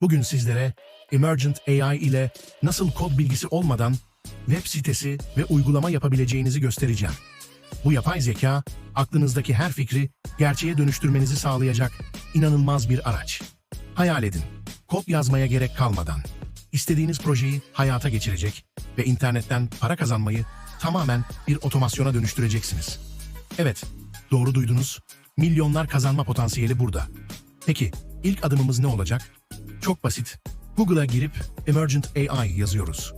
Bugün sizlere Emergent AI ile nasıl kod bilgisi olmadan web sitesi ve uygulama yapabileceğinizi göstereceğim. Bu yapay zeka, aklınızdaki her fikri gerçeğe dönüştürmenizi sağlayacak inanılmaz bir araç. Hayal edin, kod yazmaya gerek kalmadan. istediğiniz projeyi hayata geçirecek ve internetten para kazanmayı tamamen bir otomasyona dönüştüreceksiniz. Evet, doğru duydunuz. Milyonlar kazanma potansiyeli burada. Peki, ilk adımımız ne olacak? Çok basit. Google'a girip Emergent AI yazıyoruz.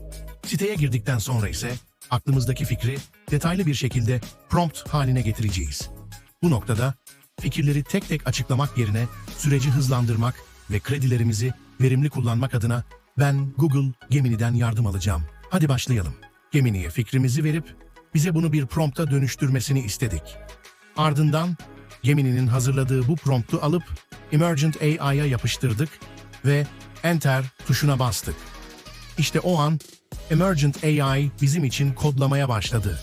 Siteye girdikten sonra ise aklımızdaki fikri detaylı bir şekilde prompt haline getireceğiz. Bu noktada fikirleri tek tek açıklamak yerine süreci hızlandırmak ve kredilerimizi verimli kullanmak adına ben Google Gemini'den yardım alacağım. Hadi başlayalım. Gemini'ye fikrimizi verip bize bunu bir prompta dönüştürmesini istedik. Ardından Gemini'nin hazırladığı bu promptu alıp Emergent AI'ya yapıştırdık ve Enter tuşuna bastık. İşte o an Emergent AI bizim için kodlamaya başladı.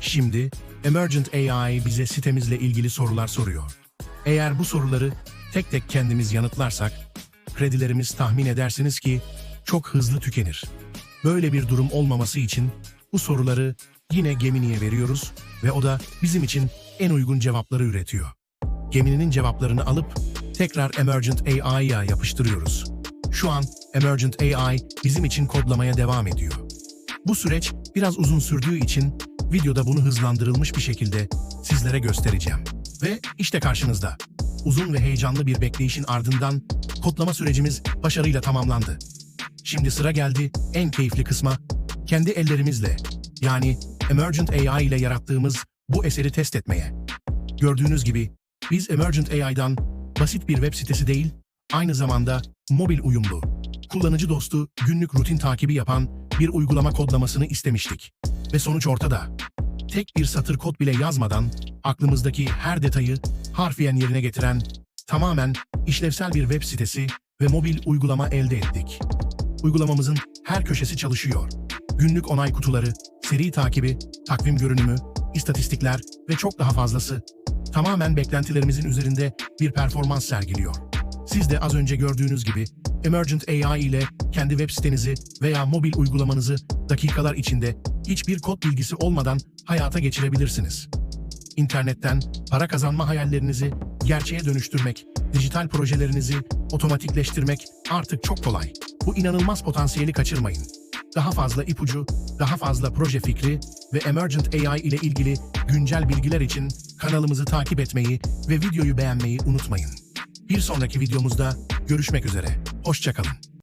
Şimdi Emergent AI bize sitemizle ilgili sorular soruyor. Eğer bu soruları tek tek kendimiz yanıtlarsak, kredilerimiz tahmin edersiniz ki çok hızlı tükenir. Böyle bir durum olmaması için bu soruları yine Gemini'ye veriyoruz ve o da bizim için en uygun cevapları üretiyor. Gemini'nin cevaplarını alıp tekrar Emergent AI'ya yapıştırıyoruz. Şu an Emergent AI bizim için kodlamaya devam ediyor. Bu süreç biraz uzun sürdüğü için videoda bunu hızlandırılmış bir şekilde sizlere göstereceğim. Ve işte karşınızda. Uzun ve heyecanlı bir bekleyişin ardından kodlama sürecimiz başarıyla tamamlandı. Şimdi sıra geldi en keyifli kısma. Kendi ellerimizle yani Emergent AI ile yarattığımız bu eseri test etmeye. Gördüğünüz gibi biz Emergent AI'dan basit bir web sitesi değil, aynı zamanda mobil uyumlu, kullanıcı dostu, günlük rutin takibi yapan bir uygulama kodlamasını istemiştik. Ve sonuç ortada. Tek bir satır kod bile yazmadan aklımızdaki her detayı harfiyen yerine getiren tamamen işlevsel bir web sitesi ve mobil uygulama elde ettik. Uygulamamızın her köşesi çalışıyor. Günlük onay kutuları, seri takibi, takvim görünümü, istatistikler ve çok daha fazlası tamamen beklentilerimizin üzerinde bir performans sergiliyor. Siz de az önce gördüğünüz gibi Emergent AI ile kendi web sitenizi veya mobil uygulamanızı dakikalar içinde hiçbir kod bilgisi olmadan hayata geçirebilirsiniz. İnternetten para kazanma hayallerinizi gerçeğe dönüştürmek, dijital projelerinizi otomatikleştirmek artık çok kolay. Bu inanılmaz potansiyeli kaçırmayın. Daha fazla ipucu, daha fazla proje fikri ve Emergent AI ile ilgili güncel bilgiler için kanalımızı takip etmeyi ve videoyu beğenmeyi unutmayın. Bir sonraki videomuzda görüşmek üzere. Hoşçakalın.